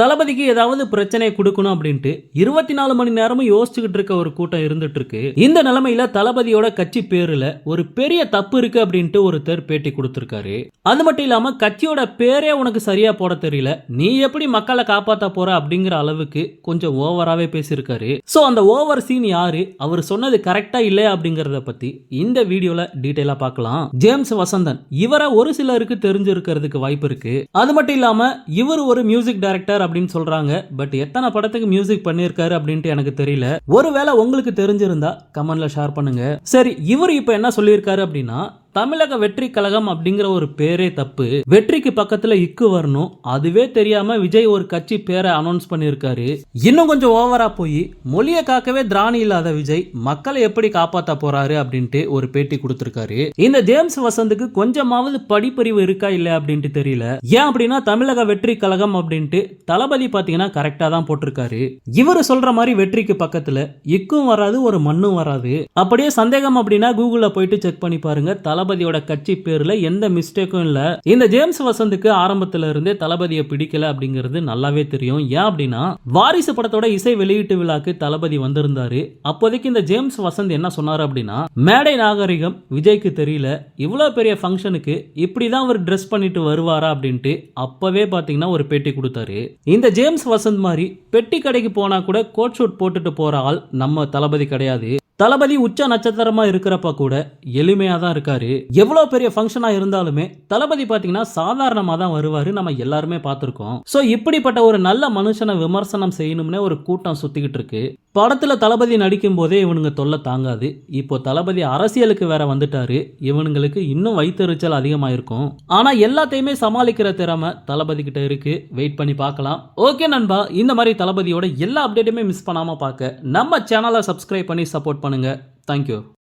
தளபதிக்கு ஏதாவது பிரச்சனையை கொடுக்கணும் அப்படின்ட்டு இருபத்தி நாலு மணி நேரமும் யோசிச்சுக்கிட்டு இருக்க ஒரு கூட்டம் இருந்துட்டு இருக்கு. இந்த நிலைமையில தளபதியோட கட்சி பேருல ஒரு பெரிய தப்பு இருக்கு அப்படின்ட்டு ஒருத்தர் பேட்டி கொடுத்திருக்காரு. அது மட்டும் இல்லாம கட்சியோட பேரே உனக்கு சரியா போட தெரியல. நீ எப்படி மக்களை காப்பாத்த போற அப்படிங்கிற அளவுக்கு கொஞ்சம் ஓவராவே பேசியிருக்காரு. சோ அந்த ஓவர் சீன் யாரு? அவர் சொன்னது கரெக்டா இல்லையா அப்படிங்கறத பத்தி இந்த வீடியோல டீட்டெயிலா பார்க்கலாம். ஜேம்ஸ் வசந்தன். இவரை ஒரு சிலருக்கு தெரிஞ்சிருக்கிறதுக்கு வாய்ப்பு இருக்கு. அது மட்டும் இல்லாம இவர் ஒரு மியூசிக் டைரக்டர் அப்படின்னு சொல்றாங்க. பட் எத்தனை படத்துக்கு மியூசிக் பண்ணியிருக்காரு அப்படின்ட்டு எனக்கு தெரியல. ஒருவேளை உங்களுக்கு தெரிஞ்சிருந்தா கமெண்ட்ல ஷேர் பண்ணுங்க. சரி இவர் இப்ப என்ன சொல்லியிருக்காரு அப்படின்னா தமிழக வெற்றி கழகம் அப்படிங்கிற ஒரு பேரே தப்பு. வெற்றிக்கு பக்கத்துல இக்கு வரணும். அதுவே தெரியாம விஜய் ஒரு கட்சி பேரை அனௌன்ஸ் பண்ணியிருக்காரு. இன்னும் கொஞ்சம் ஓவரா போய் மொழியை காக்கவே திராணி இல்லாத விஜய் மக்களை எப்படி காப்பாத்த போறாரு அப்படின்ட்டு ஒரு பேட்டி கொடுத்திருக்காரு. இந்த ஜேம்ஸ் வசந்துக்கு கொஞ்சமாவது படிப்பறிவு இருக்கா இல்ல அப்படின்ட்டு தெரியல. ஏன் அப்படின்னா தமிழக வெற்றி கழகம் அப்படின்ட்டு தளபதி பாத்தீங்கன்னா கரெக்டா தான் போட்டிருக்காரு. இவர் சொல்ற மாதிரி வெற்றிக்கு பக்கத்துல இக்கும் வராது ஒரு மண்ணும் வராது. அப்படியே சந்தேகம் அப்படின்னா கூகுள்ல போயிட்டு செக் பண்ணி பாருங்க. தளபதியோட கட்சி பேர்ல எந்த மிஸ்டேக்கும் இல்லை. இந்த ஜேம்ஸ் வசந்துக்கு ஆரம்பத்துல இருந்தே தளபதியை பிடிக்கல அப்படிங்கிறது நல்லாவே தெரியும். ஏன் அப்படின்னா வாரிசு படத்தோட இசை வெளியீட்டு விழாக்கு தளபதி வந்திருந்தாரு. அப்போதைக்கு இந்த ஜேம்ஸ் வசந்த் என்ன சொன்னார் அப்படின்னா மேடை நாகரிகம் விஜய்க்கு தெரியல. இவ்வளவு பெரிய ஃபங்க்ஷனுக்கு இப்படிதான் அவர் ட்ரெஸ் பண்ணிட்டு வருவாரா அப்படின்ட்டு அப்பவே பாத்தீங்கன்னா ஒரு பேட்டி கொடுத்தாரு. இந்த ஜேம்ஸ் வசந்த் மாதிரி பெட்டி கடைக்கு போனா கூட கோட் ஷூட் போட்டுட்டு போற ஆள் நம்ம தளபதி கிடையாது. தளபதி உச்ச நட்சத்திரமா இருக்கிறப்ப கூட எளிமையா தான் இருக்காரு. எவ்வளவு பெரிய ஃபங்க்ஷனா இருந்தாலுமே தளபதி பாத்தீங்கன்னா சாதாரணமா தான் வருவாரு. நம்ம எல்லாருமே பார்த்திருக்கோம். சோ இப்படிப்பட்ட ஒரு நல்ல மனுஷனை விமர்சனம் செய்யணும்னே ஒரு கூட்டம் சுத்திக்கிட்டு இருக்கு. படத்தில் தளபதி நடிக்கும் போதே இவனுங்க தொல்லை தாங்காது. இப்போ தளபதி அரசியலுக்கு வேற வந்துட்டாரு. இவனுங்களுக்கு இன்னும் வைத்தறிச்சல் அதிகமாயிருக்கும். ஆனா எல்லாத்தையுமே சமாளிக்கிற திறமை தளபதி கிட்ட இருக்கு. வெயிட் பண்ணி பார்க்கலாம். ஓகே நண்பா இந்த மாதிரி தளபதியோட எல்லா அப்டேட்டுமே மிஸ் பண்ணாமல் பார்க்க. நம்ம சேனலை சப்ஸ்கிரைப் பண்ணி சப்போர்ட் பண்ணுங்க. தேங்க்யூ